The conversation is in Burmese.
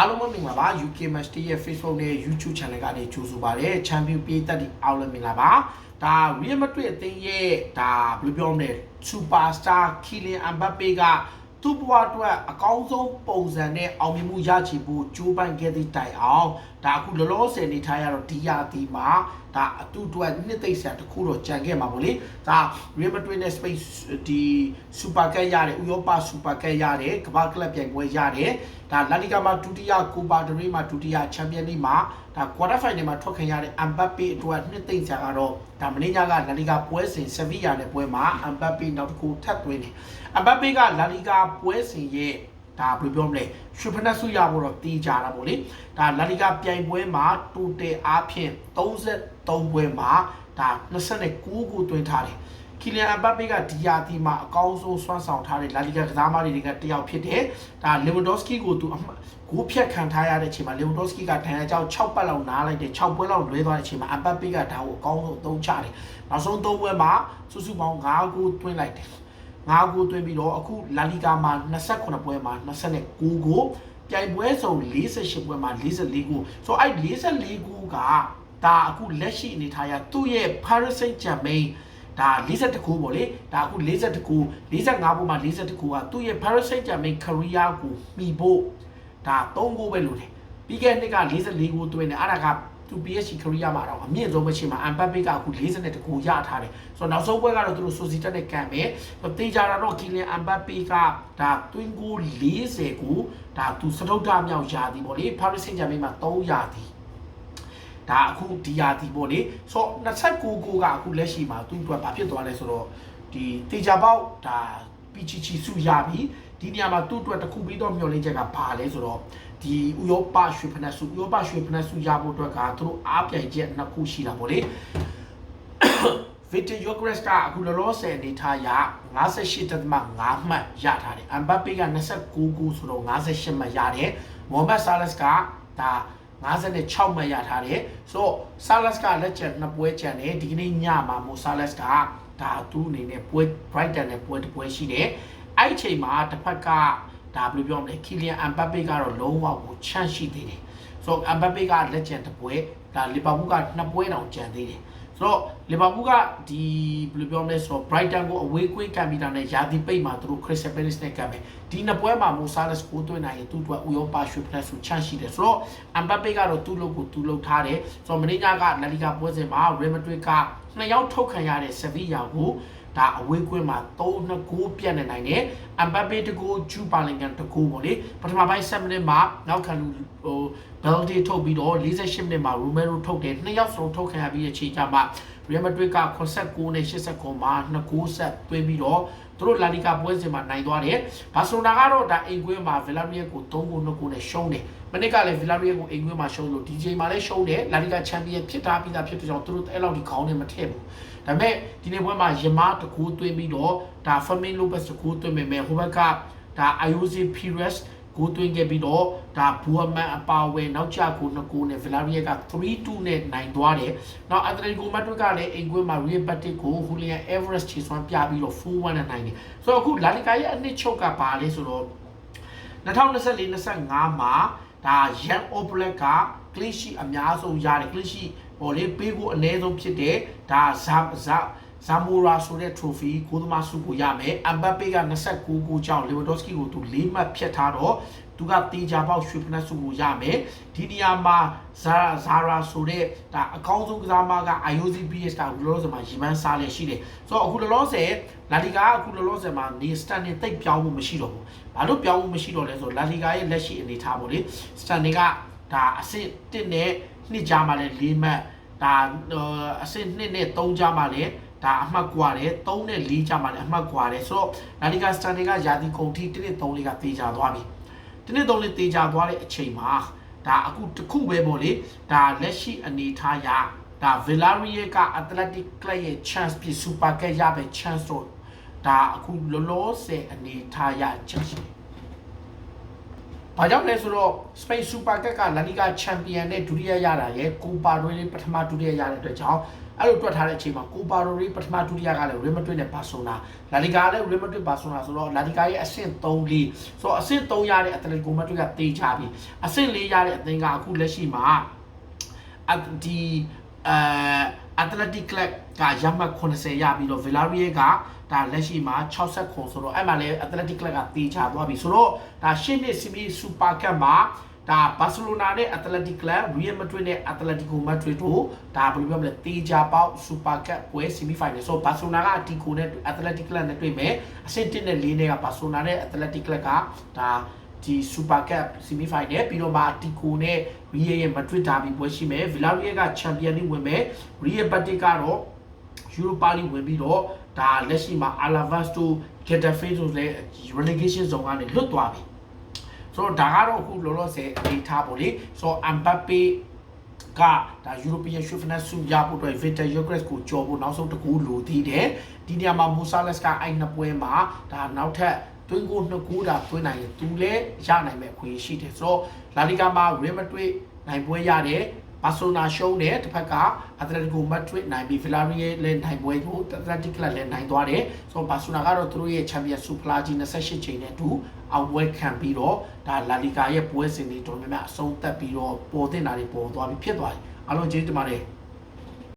အားလုံးပဲမင်္ဂလာပါ UK Match Day ရဲ့ Facebook နဲ့ YouTube Channel ကနေကြိုဆိုပါရစေ Champion ပြည်သက်တွေအားလုံးမင်္ဂလာပါဒါ Real Madrid အသင်းရဲ့ဒါဘယ်လိုပြောမလဲ Superstar Kylian Mbappe က သူ့ဘဝအတွက်အကောင်းဆုံးပုံစံနဲ့အောင်မြင်မှုရချီဖို့ကြိုးပမ်းခဲ့သည့်တိုင်အောင်ဒါအခုလောလောဆယ်နေထားရတော့ဒီယာတီမှာဒါအတူတူနှစ်သိမ့်ဆန်တစ်ခုတော့ကြံခဲ့မှာပေါ့လေဒါ Real Madrid နဲ့ Space ဒီ Super Cup ရတယ်ဥရောပ Super Cup ရတယ်ကမ္ဘာကလပ်ပြိုင်ပွဲရတယ်ဒါ La Liga မှာဒုတိယ Copa del Rey မှာဒုတိယ Champions League မှာဒါ Quarter Final မှာထွက်ခင်ရတဲ့ Mbappe အတွက်နှစ်သိမ့်ဆန်ကတော့ဒါမင်းညာက La Liga ပွဲစဉ် Sevilla နဲ့ပွဲမှာ Mbappe နောက်တစ်ခုထပ်သွင်းတယ် Mbappe က La Liga ပွဲစဉ်ရဲ့ဒါဘယ်လိုပြောမလဲရွှေဖနက်ဆုရဖို့တော့တီးကြတာပေါ့လေဒါလာလီဂါပြိုင်ပွဲမှာတိုတယ်အားဖြင့်33ပွဲမှာဒါ29ကိုတွင်ထားတယ် ကီလီယန်အမ်ဘပ်ပေကဒီယာတီမှာအကောင်းဆုံးစွမ်းဆောင်ထားတဲ့လာလီဂါကစားမတွေကတယောက်ဖြစ်တယ်ဒါလေဝန်ဒေါစကီကိုသူဂိုးဖြတ်ခံထားရတဲ့အချိန်မှာလေဝန်ဒေါစကီကဒဏ်ရာကြောင့်6ပတ်လောက်နားလိုက်တယ်6ပွဲလောက်လွဲသွားတဲ့အချိန်မှာအမ်ဘပ်ပေကဒါကိုအကောင်းဆုံးအသုံးချတယ်နောက်ဆုံး3ပွဲမှာစုစုပေါင်း9ကိုတွင်းလိုက်တယ်9ကိုတွင်းပြီးတော့အခုလာလီဂါမှာ28ပွဲမှာ29ကိုပြိုင်ပွဲစုံ48ပွဲမှာ44ကိုဆိုတော့အဲ့44ကိုကဒါအခုလက်ရှိအနေထားရသူ့ရဲ့ Paris Saint-Germain ဒါ42ခုပေါ့လေဒါအခု42ခု45ခုမှာ42ခုကသူ့ရဲ့ Paris Saint-Germain career ကိုမှီဖို့ဒါ3ခုပဲလို့တယ်ပြီးခဲ့တဲ့နှစ်က44ခုတွင်းတယ်အဲ့ဒါကသူ PSG career မှာတော့အမြင့်ဆုံးပဲချိန်မှာ Mbappe ကအခု42ခုရထားတယ်ဆိုတော့နောက်ဆုံးပွဲကတော့သူတို့ Sociedad နဲ့ကန်မယ်တေးကြတာတော့ Kylian Mbappe ကဒါတွင်းကို40ခုဒါသူစတုတ္ထမြောက်ရာသီပေါ့လေ Paris Saint-Germain မှာ3ရာသီ ဒါအခုဒီယာတီပေါ့လေဆိုတော့29ကိုကအခုလက်ရှိမှာသူ့အတွက်ဘာဖြစ်သွားလဲဆိုတော့ဒီတေချာပေါက်ဒါ PCC စုရပြီဒီနေရာမှာသူ့အတွက်တစ်ခုပြီးတော့မျှော်လင့်ချက်ကဘာလဲဆိုတော့ဒီဥရောပရွှေဖနက်စုဥရောပရွှေဖနက်စုရဖို့အတွက်ကသူတို့အားပြိုင်ချက်နှစ်ခုရှိတာပေါ့လေ Victor Yokres ကအခုလောလောဆယ်အနေထားရ58.5မှတ်ရထားတယ်။ Mbappe က29ခုဆိုတော့58မှတ်ရတယ်။ Mohamed Salah ကဒါ 56မှတ်ရထားတယ်။ဆိုတော့ Salah ကလက်ချက်နှစ်ပွဲချန်တယ်ဒီကနေ့ညမှာ Mo Salah ကဒါသူ့အနေနဲ့ပွဲ Brighton နဲ့ပွဲတစ်ပွဲရှိတယ်။အဲ့ဒီအချိန်မှာတစ်ဖက်ကဒါဘယ်လိုပြောမလဲ Kylian Mbappe ကတော့လုံးဝကိုချန့်ရှိသေးတယ်။ဆိုတော့ Mbappe ကလက်ချက်တစ်ပွဲဒါလီဗာပူးကနှစ်ပွဲတောင်ကျန်သေးတယ်။ ဆိုတော့လီဗာပူးကဒီဘယ်လိုပြောမလဲဆိုတော့ Brighton ကိုအဝေးကွင်းကံပြီးတာနဲ့ယာတီပိတ်မှာသူတို့ Crystal Palace နဲ့ကံမယ်ဒီနှစ်ပွဲမှာ Mo Salah ကိုသွင်းနိုင်ရင်သူ့အတွက်ဥရောပရွှေဖလက်ဆုချန့်ရှိတယ်ဆိုတော့ Mbappe ကတော့သူ့လုပ်ကိုသူ့လုပ်ထားတယ်ဆိုတော့မင်းညာက La Liga ပွဲစဉ်မှာ Real Madrid ကနှစ်ယောက်ထုတ်ခံရတဲ့ Sevilla ကို ဒါအဝေးကွင်းမှာ3-2ဂိုးပြတ်နေနိုင်တယ်။ Mbappe တကူဂျူပါလင်ကန်တကူပေါ့လေပထမပိုင်း7မိနစ်မှာနောက်ခံလူဟို Balde ထုတ်ပြီးတော့48မိနစ်မှာ Romero ထုတ်တယ်နှစ်ယောက်စလုံးထုတ်ခံရပြီးတဲ့ချိန်ကျမှ Real Madrid က89နဲ့89မှာ2ဂိုးဆက်တွင်းပြီးတော့ သူတို့ La Liga ပွဲစဉ်မှာနိုင်သွားတယ်။ဘာဆိုနာကတော့ဒါအိမ်ကွင်းမှာ Villarreal ကို3ဂိုး2ဂိုးနဲ့ရှုံးတယ်။မနစ်ကလည်း Villarreal ကိုအိမ်ကွင်းမှာရှုံးလို့ဒီချိန်မှာလည်းရှုံးတယ်။ La Liga Champion ဖြစ်တာပြီးသားဖြစ်တဲ့ကြောင့်သူတို့အဲ့လောက်ဒီခေါင်းနဲ့မထည့်ဘူး။ဒါပေမဲ့ဒီနေ့ပွဲမှာယမားတကူသွင်းပြီးတော့ဒါ Fermin Lopez တကူသွင်းပေမဲ့ဟိုဘက်ကဒါ Ayoze Pires ကိုသွင်းခဲ့ပြီးတော့ဒါဘူအမန်အပါဝဲနောက်ကျကိုနှစ်ကိုနဲ့ Villarreal က3-2နဲ့နိုင်သွားတယ်။နောက် Atletico Madrid ကလည်းအိမ်ကွင်းမှာ Real Betis ကို Julian Alvarez ခြေစွမ်းပြပြီးတော့4-1နဲ့နိုင်တယ်။ဆိုတော့အခု La Liga ရဲ့အနှစ်ချုပ်ကပါလဲဆိုတော့2024-25မှာဒါ Young Oblak က clean sheet အများဆုံးရတယ် clean sheet ဟိုလေပေးကိုအနည်းဆုံးဖြစ်တဲ့ဒါဇာဇာ ဇာမိုရာဆိုတဲ့ trophy ကိုသမားစုကိုရမယ်အမ်ဘပ်ပေက29ကိုကြောင့်လီဗာဒိုစကီကိုသူ၄မှတ်ဖြတ်ထားတော့သူကတေချာပေါက်ရွှေဖနက်စုကိုရမယ်ဒီနေရာမှာဇာဇာရာဆိုတဲ့ဒါအကောင်းဆုံးကစားမက IOCPS ကအခုလောလောဆယ်မှာရီမန်းစားလဲရှိတယ်ဆိုတော့အခုလောလောဆယ်လာလီဂါအခုလောလောဆယ်မှာနေစတန်နဲ့တိတ်ပြောင်းမှုမရှိတော့ဘူးဘာလို့ပြောင်းမှုမရှိတော့လဲဆိုတော့လာလီဂါရဲ့လက်ရှိအနေထားပေါ့လေစတန်တွေကဒါအဆင့်1နဲ့နှစ်ကြားမှာလဲ၄မှတ်ဒါအဆင့်2နဲ့3ကြားမှာလဲ ဒါအမှတ်ကွာတယ်3နဲ့4ကြားမှာလည်းအမှတ်ကွာတယ်ဆိုတော့လာလီဂါစတန်တွေကယာတီကုန်ထိ1နဲ့3လေးကတေချာသွားပြီ1နဲ့3လေးတေချာသွားတဲ့အချိန်မှာဒါအခုတစ်ခုပဲပေါ့လေဒါလက်ရှိအနေထားရဒါ Villarreal က Athletic Club ရဲ့ chance ပြ Super Cup ရပဲ chance တော့ဒါအခုလောလောဆယ်အနေထားရချက်ရှိတယ်။ဘာကြောင့်လဲဆိုတော့ Spain Super Cup က La Liga Champion နဲ့ဒုတိယရတာရဲ့ Copa del Rey ပထမဒုတိယရတဲ့အတွက်ကြောင့် အဲ့လိုတွက်ထားတဲ့အချိန်မှာကိုပါရိုရီပထမဒုတိယကလည်း Real Madrid နဲ့ Barcelona လာလီဂါလည်း Real Madrid Barcelona ဆိုတော့လာလီဂါရဲ့အဆင့်3လေးဆိုတော့အဆင့်3ရတဲ့အတလက်ကိုမက်ဒရစ်ကတေးချပြီအဆင့်4ရတဲ့အသင်းကအခုလက်ရှိမှာအဒီအဲအတလက်တစ်ကလပ်ကရမှတ်80ရပြီးတော့ Villarreal ကဒါလက်ရှိမှာ60ခုဆိုတော့အဲ့မှာလည်း Athletic Club ကတေးချသွားပြီဆိုတော့ဒါရှင်းနှစ်စီမီစူပါကပ်မှာ ဒါဘာစီလိုနာနဲ့ Athletic Club Real Madrid နဲ့ Atletico Madrid တို့ဒါဘယ်လိုပြောမလဲတေးချပေါက်စူပါကပ်ပွဲဆီမီဖိုင်နယ်ဆိုဘာစီလိုနာကအတီကိုနဲ့ Athletic Club နဲ့တွေ့မယ်အဆင့်1နဲ့4နဲ့ကဘာစီလိုနာနဲ့ Athletic Club ကဒါဒီစူပါကပ်ဆီမီဖိုင်နယ်ပြီးတော့မှအတီကိုနဲ့ Real ရဲ့ Madrid ဒါဘီပွဲရှိမယ် Villarreal က Champions League ဝင်မယ် Real Betis ကတော့ Europa League ဝင်ပြီးတော့ဒါလက်ရှိမှာ Alaves တို့ Getafe တို့လည်း relegation zone ကနေလွတ်သွားပြီ ဆိုတော့ဒါကတော့အခုလောလောဆယ်အနေထားပေါ့လေဆိုတော့ Mbappe ကဒါ European Chauvinist ဆုရဖို့အတွက် Victor Gyökeres ကိုကြော်ဖို့နောက်ဆုံးတစ်ခုလိုသေးတယ်ဒီနေရာမှာ Moussales ကအဲ့နှစ်ပွဲမှာဒါနောက်ထပ်တွင်းကိုနှစ်ကူတာတွင်းနိုင်ရင်သူလည်းရနိုင်မဲ့အခွင့်အရေးရှိတယ်ဆိုတော့ La Liga မှာ Real Madrid နိုင်ပွဲရတယ် ဘာဆိုနာရှုံးတယ်တစ်ဖက်က Atletico Madrid နိုင်ပြီး Villarreal လည်းနိုင်ပွဲကို Athletic Club လည်းနိုင်သွားတယ်ဆိုတော့ဘာဆိုနာကတော့သူတို့ရဲ့ Champions Super League 28ချိန်နဲ့အတူအောင်ပွဲခံပြီးတော့ဒါ La Liga ရဲ့ပွဲစဉ်တွေတော်တော်များများအဆုံးသတ်ပြီးတော့ပေါ်တင်တာတွေပေါ်သွားပြီးဖြစ်သွားတယ်အားလုံးကျေးဇူးတင်ပါတယ်